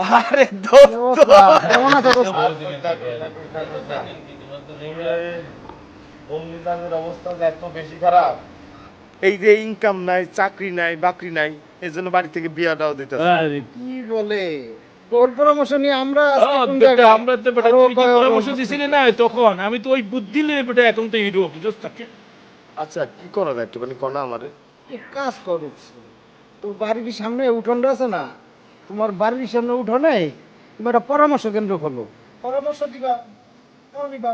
আরে দোস্ত। কেমন আছো দোস্ত? অবস্থা এত বেশি খারাপ। এই যে ইনকাম নাই চাকরি নাই বাকরি নাই এই জন্য বাড়ি থেকে বিয়াটাও দিতে কি বলে? তোর পরামর্শ নিয়ে আমরা? আমরা তো বেটা, পরামর্শ দিছিলি না তখন? আমি তো ওই বুদ্ধি নিয়ে বেটা এখন তো হিরো আচ্ছা কি করা যায় একটুখানি কনা আমারে? কাজ করো। তোর বাড়ির সামনে উঠোনটা আছে না? তোমার বাড়ির সামনে উঠোনে তুমি একটা পরামর্শ কেন্দ্র খোলো। পরামর্শ দিবা দিবা?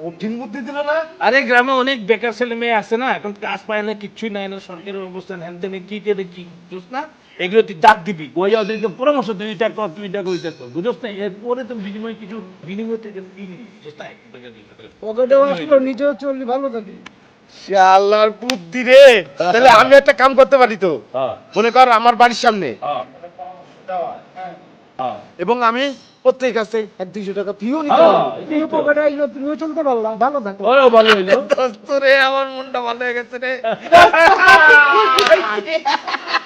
কঠিন বুদ্ধি দিল না? আরে গ্রামে অনেক বেকার ছেলে মেয়ে আছে না এখন কাজ পায় না কিচ্ছুই নাই না সরকারের অবস্থান হ্যান তেনে কি টেনে কি বুঝছ না? এগুলো তুই ডাক দিবি ওই ওদেরকে পরামর্শ দিবি এটা কর তুই এটা কর ওইটা কর বুঝছ না? এরপরে তো বিনিময় কিছু বিনিময় থেকে? পকেটেও আসলো নিজেও চললি ভালো থাকি আল্লাহর বুদ্ধি রে। তাহলে আমি একটা কাম করতে পারি তো? হ্যাঁ, মনে কর আমার বাড়ির সামনে। হ্যাঁ, হ্যাঁ। এবং আমি প্রত্যেক কাছে এক দুইশো টাকা ফিও নিতে হ্যাঁ, তুমিও চলতে পারলা ভালো থাকো। ভালো হইল। আমার মনটা ভালো হয়ে গেছে রে।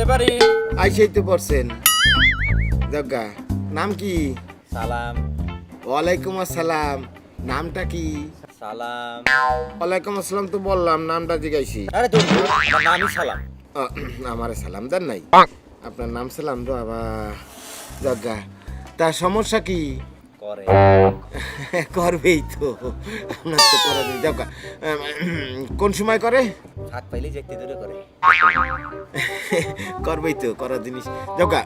আসতে পারি? আইসাই তো পড়ছেন। জগা নাম কি? সালাম। ওয়ালাইকুম আসসালাম নামটা কি? সালাম। ওয়ালাইকুম আসসালাম তো বললাম নামটা জিজ্ঞাসি আরে আমার নামই সালাম। আমার সালাম দেন নাই। আপনার নাম সালাম তো আবার জগা তার সমস্যা কি? করে। করবেই তো। আপনার তো করা নেই জগা কোন সময় করে? হাত পাইলেই দেখতে দূরে করে। করবেই তো করার জিনিস। জগা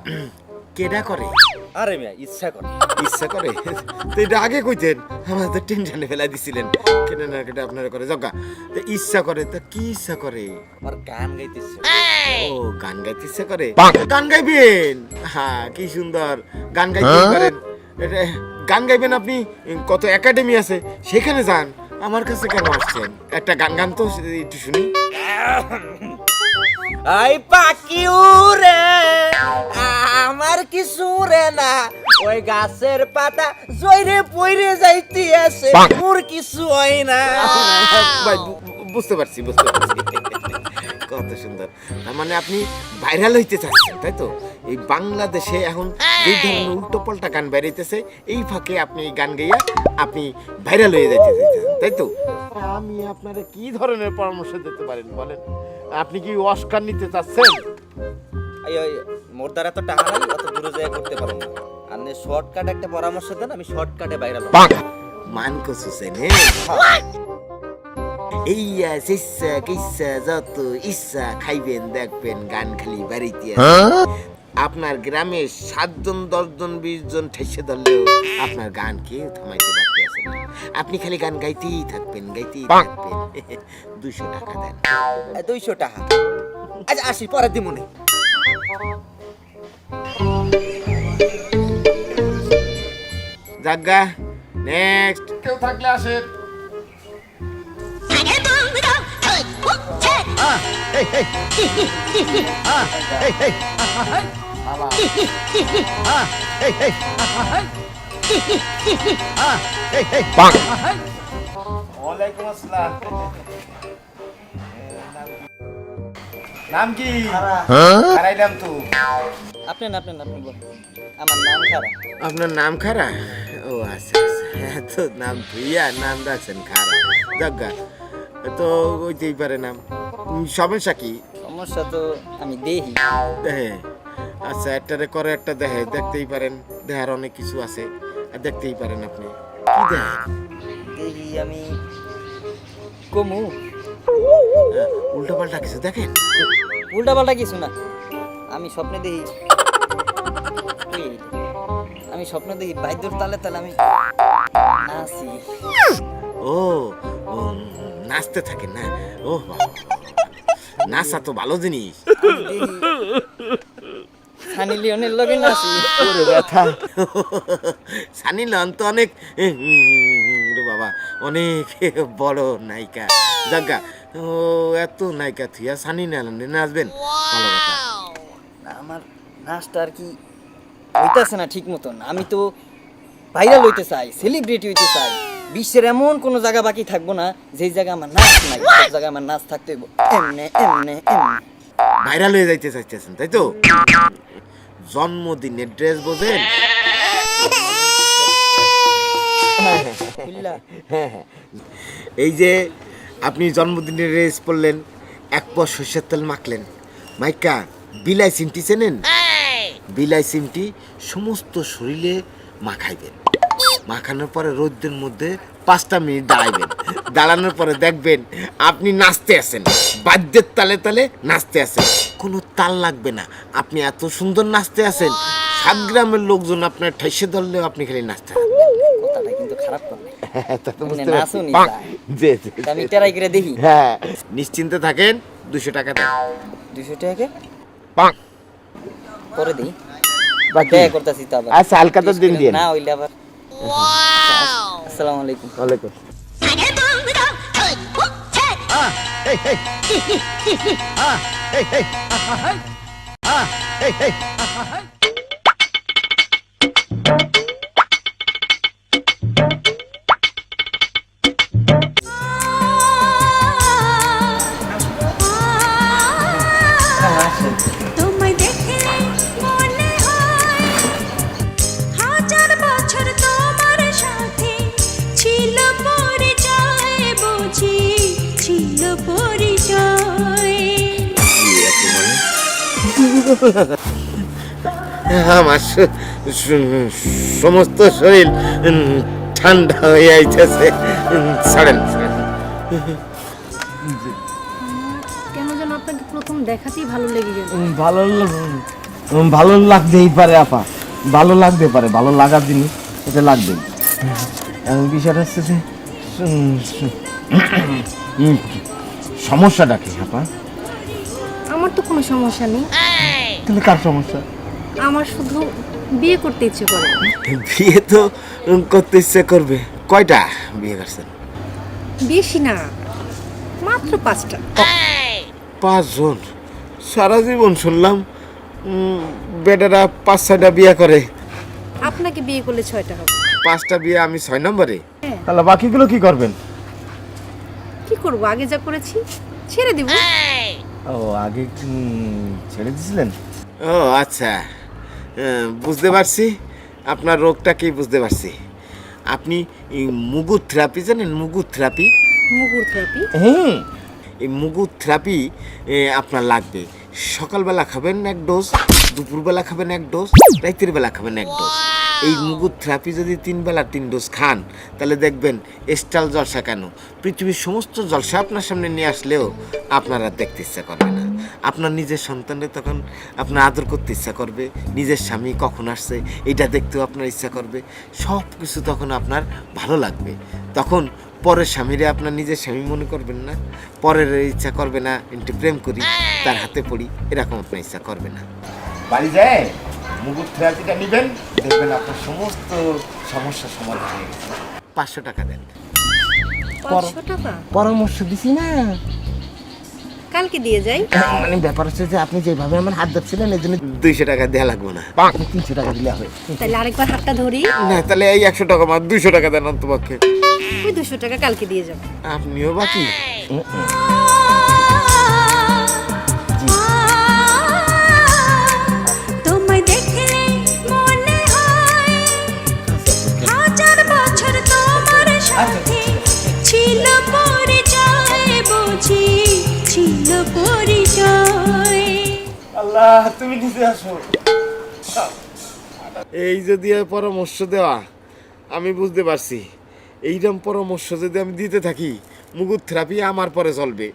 কেডা করে? আরে মিয়া ইচ্ছা করে। ইচ্ছা করে? তো এটা আগে কইতেন। আমার তো টেনশনে ফেলা দিছিলেন। কেটে না কেটে আপনারা করে। জগা তো ইচ্ছা করে তা কি ইচ্ছা করে? আমার গান গাইতেছে ও গান গাইতে ইচ্ছা করে? গান গাইবেন? হ্যাঁ কি সুন্দর। গান গাইতে পারেন। এটা গান গাইবেন আপনি? কত একাডেমি আছে সেখানে যান। আমার কাছে কেন আসছেন? একটা গান গান তো একটু শুনি। আই পাখি উড়ে আমার কিছু রে না। ওই গাছের পাতা জয়রে পইরে যাইতে আছে মোর কিছু হয় না। ভাই বুঝতে পারছি বুঝতে পারছি। কত সুন্দর। তার মানে আপনি ভাইরাল হইতে চাচ্ছেন তাই তো? এই বাংলাদেশে এখন এই ধরনের উল্টো পাল্টা গান বেরাইতেছে এই ফাঁকে আপনি এই গান গাইয়া আপনি ভাইরাল হয়ে যাইতে তাই তো? আমি আপনারা কি ধরনের পরামর্শ দিতে পারেন বলেন? আপনি কি অস্কার নিতে চাচ্ছেন? মোর দ্বারা তো টাকা নাই অত দূরে যায় করতে পারো না। আপনি শর্টকাট একটা পরামর্শ দেন আমি শর্টকাটে বাইরে মান কসু সেনে। এই ইচ্ছা কিচ্ছা যত ইচ্ছা খাইবেন দেখবেন গান খালি বাড়িতে আছে। আপনার গ্রামে সাতজন দশজন বিশ জন ঠেসে ধরলেও আপনার গান কেউ থামাইতে পারতে আছে? না আপনি খালি গান গাইতেই থাকবেন গাইতেই থাকবেন। দুইশো টাকা দেন। দুইশো টাকা। আচ্ছা আসি পরে দিমনে জাগা নেক্সট কেউ থাকলে আসে। ওয়ালাইকুম আসসালাম। নাম কি? হারাইলাম তো। আপনি না আপনি না আপনি আমার নাম খারাপ আপনার নাম খারা? ও আচ্ছা আচ্ছা। তো নাম ভুইয়া নাম রাখছেন খারা। জাগা তো ওইতেই পারে নাম। সমস্যা কি? সমস্যা তো আমি দেহি। দেখে আচ্ছা একটারে করে একটা দেখে দেখতেই পারেন দেখার অনেক কিছু আছে। আর দেখতেই পারেন আপনি। দেহি আমি কমু। উল্টা পাল্টা কিছু দেখেন? উল্টা পাল্টা কিছু না। আমি স্বপ্নে দেখি। আমি স্বপ্ন দেখি। বাদ্যর তালে তালে আমি নাচি। ও ও নাচতে থাকেন না? ও নাচা তো ভালো জিনিস। দেখি। সানি লিওনের লগে নাচি ওরে ব্যথা। সানি লন তো অনেক রে বাবা অনেক বড় নায়িকা। জাগা ও এত নায়িকা থুয়া সানি না নাচবেন ভালো কথা। আমার নাচটা আর কি হইতাছে না ঠিক মতন। আমি তো ভাইরাল হইতে চাই সেলিব্রিটি হইতে চাই। বিশ্বের এমন কোনো জায়গা বাকি থাকব না যেই জায়গায় আমার নাচ নাই সব জায়গায় আমার নাচ থাকতে হইব। এমনে এমনে এমনে। ভাইরাল হয়ে যাইতে চাইতেছেন তাই তো? জন্মদিনের ড্রেস বোঝেন? এই যে আপনি জন্মদিনের ড্রেস পরলেন এক পর সর্ষের তেল মাখলেন। মাইকা বিলাই সিমটি চেনেন? বিলাই সিমটি সমস্ত শরীরে মাখাইবেন। মাখানোর পরে রোদ্রের মধ্যে পাঁচটা মিনিট দাঁড়াইবেন। দাঁড়ানোর পরে দেখবেন আপনি নাচতে আছেন। বাদ্যের তালে তালে নাচতে আছেন। কোনো তাল লাগবে না। আপনি এত সুন্দর নাচতে আছেন। সাত গ্রামের লোকজন আপনার ঠাইসে ধরলেও আপনি খালি নাচতে দেখি। হ্যাঁ নিশ্চিন্তে থাকেন। দুশো টাকা টাকাকে পরে দিই। করতেছি আচ্ছা হালকা তো দিন দিন না আবার আসসালামু আলাইকুম। ওয়ালাইকুম। তোমায় আমার সমস্ত শরীর ঠান্ডা হয়ে আইতেছে ছাড়েন। কেন যেন আপনাকে প্রথম দেখাতেই ভালো লেগে গেল। ভালো ভালো লাগতেই পারে আপা। ভালো লাগতে পারে ভালো লাগার জিনিস এটা লাগবে। এখন বিষয়টা হচ্ছে যে সমস্যাটা কি আপা? আমার তো কোনো সমস্যা নেই। তাহলে কার সমস্যা? আমার শুধু বিয়ে করতে ইচ্ছে করে। বিয়ে তো করতে ইচ্ছে করবে। কয়টা বিয়ে করছেন? বেশি না মাত্র পাঁচটা। পাঁচজন? সারা জীবন শুনলাম বেটারা পাঁচ ছয়টা বিয়ে করে। আপনাকে বিয়ে করলে ছয়টা হবে। পাঁচটা বিয়ে আমি ছয় নম্বরে? তাহলে বাকিগুলো কি করবেন? কি করব? আগে যা করেছি ছেড়ে দিব। ও আগে ছেড়ে দিয়েছিলেন ও আচ্ছা। বুঝতে পারছি। আপনার রোগটা কি বুঝতে পারছি? আপনি মুগুর থেরাপি জানেন মুগুর থেরাপি মুগুর থেরাপি হুম। এই মুগুর থেরাপি আপনার লাগবে। সকালবেলা খাবেন এক ডোজ দুপুরবেলা খাবেন এক ডোজ রাতের বেলা খাবেন এক ডোজ। এই মুগুর থেরাপি যদি তিন বেলা তিন ডোজ খান তাহলে দেখবেন স্টাল জলসা কেন? পৃথিবীর সমস্ত জলসা আপনার সামনে নিয়ে আসলেও আপনারা দেখতে ইচ্ছা করবে না। আপনার নিজের সন্তানের তখন আপনার আদর করতে ইচ্ছা করবে নিজের স্বামী কখন আসছে এটা দেখতেও আপনার ইচ্ছা করবে সব কিছু তখন আপনার ভালো লাগবে। তখন পরের স্বামীরে আপনার নিজের স্বামী মনে করবেন না পরের ইচ্ছা করবে না একটু প্রেম করি তার হাতে পড়ি এরকম আপনার ইচ্ছা করবে না। বাড়ি যায় মুগুর থেরাপিটা নেবেন দেখবেন আপনার সমস্ত সমস্যার সমাধান হয়ে গেছে। পাঁচশো টাকা দেন। পরামর্শ দিছি না। কালকে দিয়ে যাই। মানে ব্যাপার হচ্ছে যে আপনি যেভাবে আমার হাত ধরছিলেন এই জন্য দুইশো টাকা দেওয়া লাগবে না। আপনি তিনশো টাকা দিলে হবে তাহলে আরেকবার হাতটা ধরি। না তাহলে এই একশো টাকা মা দুইশো টাকা দেন অন্তপক্ষে। ওই দুশো টাকা কালকে দিয়ে যাব। আপনিও বাকি। তোমায় আল্লাহ, তুমি নিজে আসো। এই যদি পরামর্শ দেওয়া, আমি বুঝতে পারছি। এইরকম পরামর্শ যদি আমি দিতে থাকি মুগুর থেরাপি আমার পরে চলবে।